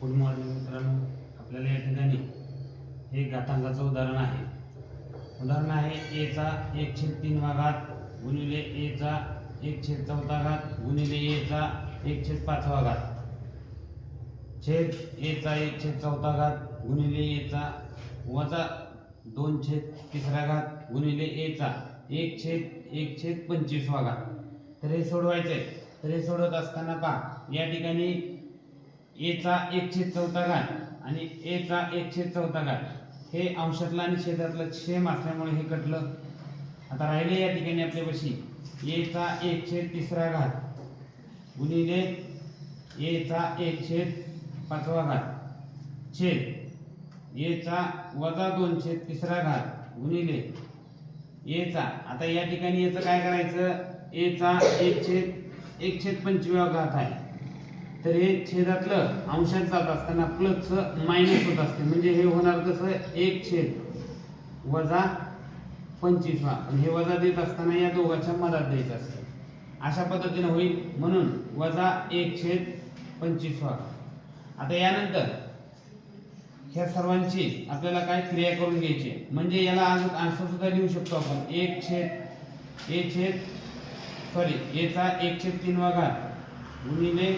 Good morning मित्रांनो आपल्याला या ठिकाणी हे घातांकाचं उदाहरण आहे. उदाहरण आहे एचा एक छेद तीन भागात गुणिले एचा एक छेद चौथा घात गुणिले एचा एक छेद पाचवा घात छेद एचा एक छेद चौथा घात गुणिले एचा वजा दोन छेद तिसरा घात गुणिले एचा एक छेद एक छेद पंचवीसवा घात तर हे सोडवायचे तर हे सोडवत असताना पहा या ठिकाणी एचा एकशे चौथा घात आणि एचा एकशे चौथा घात हे अंशातलं आणि क्षेत्रातलं क्षेम असल्यामुळे हे कटलं. आता राहिले या ठिकाणी आपल्यापाशी एचा एकशे तिसरा घात गुणिले एचा एकशे पाचवा घात छेद. एचा वजा दोन छेद तिसरा घात गुणिले एचा आता या ठिकाणी याचं काय करायचं? एचा एकशे एकशे एक घात आहे. तर हे छेदातलं अंशात जात असताना प्लसचं मायनस होत असते. म्हणजे हे होणार कसं? एक छेद वजा पंचवीसवा आणि हे वजा देत असताना या दोघांच्या मधात द्यायचं असते. अशा पद्धतीनं होईल. म्हणून वजा एक छेद पंचवीसवा आता यानंतर ह्या सर्वांची आपल्याला काय क्रिया करून घ्यायची आहे. म्हणजे याला अजून असं सुद्धा लिहू शकतो आपण. एक छेद ए छेद सॉरी एचा एक छेद तीन वाघात गुणिले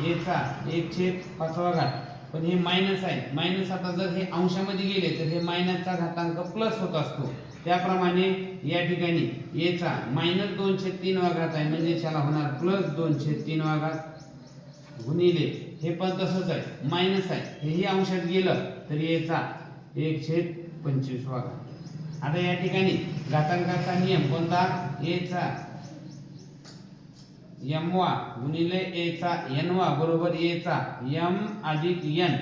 एचा एक छेद पाचवा घात. पण हे मायनस आहे. मायनस आता जर हे अंशामध्ये गेले तर हे मायनसचा घातांक प्लस होत असतो. त्याप्रमाणे या ठिकाणी एचा मायनस दोन छेद वाघात आहे. म्हणजे त्याला होणार प्लस दोन छेद वाघात घात. गुणिले हे पण तसंच आहे. मायनस आहे. हेही अंशात गेलं तर याचा एक छेद पंचवीस वाघात आता या ठिकाणी घातांकाचा नियम कोणता? एचा एम वा गुणिले एचा एन वा बरोबर एचा यम अधिक एन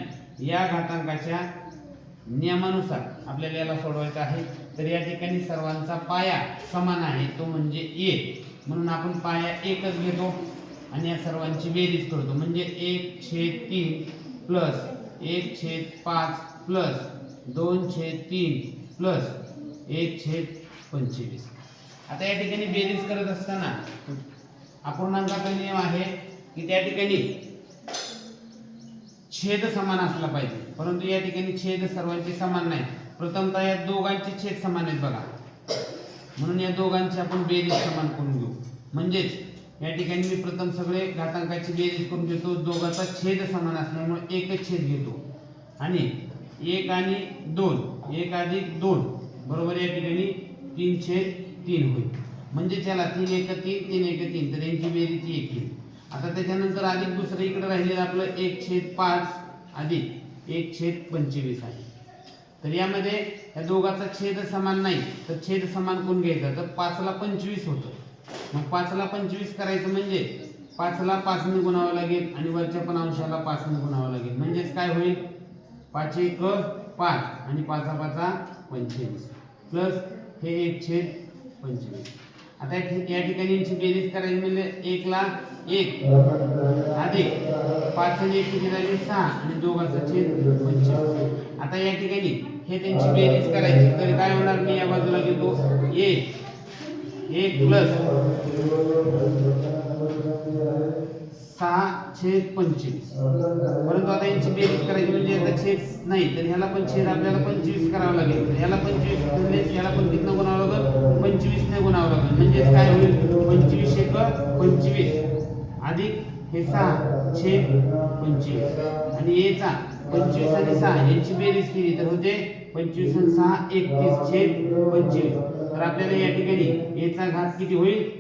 या घातांकाच्या नियमानुसार आपल्याला याला सोडवायचं आहे. तर या ठिकाणी सर्वांचा पाया समान आहे. तो म्हणजे ए म्हणून आपण पाया एकच घेतो आणि या सर्वांची बेरीज करतो. म्हणजे एक छेद तीन प्लस एक छेद पाच प्लस दोन छेद तीन प्लस एक छेद पंचवीस. आता या ठिकाणी बेरीज करत असताना अपूर्णांकाचा नियम आहे की त्या ठिकाणी छेद समान असला पाहिजे. परंतु या ठिकाणी छेद सर्वांचे समान नाही. प्रथमतः या दोघांचे छेद समान आहेत बघा. म्हणून या दोघांची आपण बेरीज समान करून घेऊ. म्हणजेच या ठिकाणी मी प्रथम सगळे घातांकाची बेरीज करून घेतो. दोघांचा छेद समान असल्यामुळे एकच छेद घेतो. आणि एक आणि दोन एक अधिक दोन बरोबर या ठिकाणी तीन छेद तीन होईल. म्हणजे त्याला तीन एक तीन तीन एक तीन तर यांची बेरीज एक येईल आता त्याच्यानंतर अधिक दुसरं इकडे राहिलेलं आपलं एक छेद पाच अधिक एक छेद पंचवीस आहे. तर यामध्ये या दोघाचा छेद समान नाही तर छेद समान कोण घ्यायचा? तर पाचला पंचवीस होतं. मग पाचला पंचवीस करायचं म्हणजे पाचला पाचने गुणावं लागेल आणि वरच्या पण अंशाला पाचने गुणावं लागेल. म्हणजेच काय होईल? पाच एक पाच आणि पाचा पाचा पंचवीस. प्लस हे एक छेद पंचवीस. आता या ठिक- या ठिकाणी यांची बेरीज करायची म्हणजे एक लाख एक. अधिक पाच आणि एक किती झाली सहा. आणि दोघांचा छेद पंचवीस आता या ठिकाणी हे त्यांची बेरीज करायची. तर काय होणार? मी या बाजूला घेतो एक. एक प्लस सहा छेद पंचवीस. परंतु आता यांची बेरीज करायची म्हणजे आता छेद नाही. तर ह्याला पण छेद आपल्याला पंचवीस करावं लागेल. तर ह्याला पंचवीस म्हणजे ह्याला पण किती गुणावं लागेल पंचवीसने गुणावं लागेल म्हणजेच काय होईल पंचवीस एक पंचवीस. अधिक हे सहा छेद पंचवीस. आणि याचा पंचवीस आणि सहा यांची बेरीज केली तर होते पंचवीस आणि सहा एकतीस छेद पंचवीस. तर आपल्याला या ठिकाणी याचा घात किती होईल?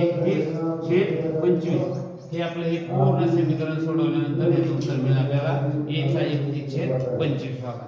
एकतीस छेद पंचवीस. हे आपलं हे पूर्ण समीकरण सोडवल्यानंतर याचं उत्तर मिळेल आपल्याला. एचा एकतीस छेद पंचवीस. बघा.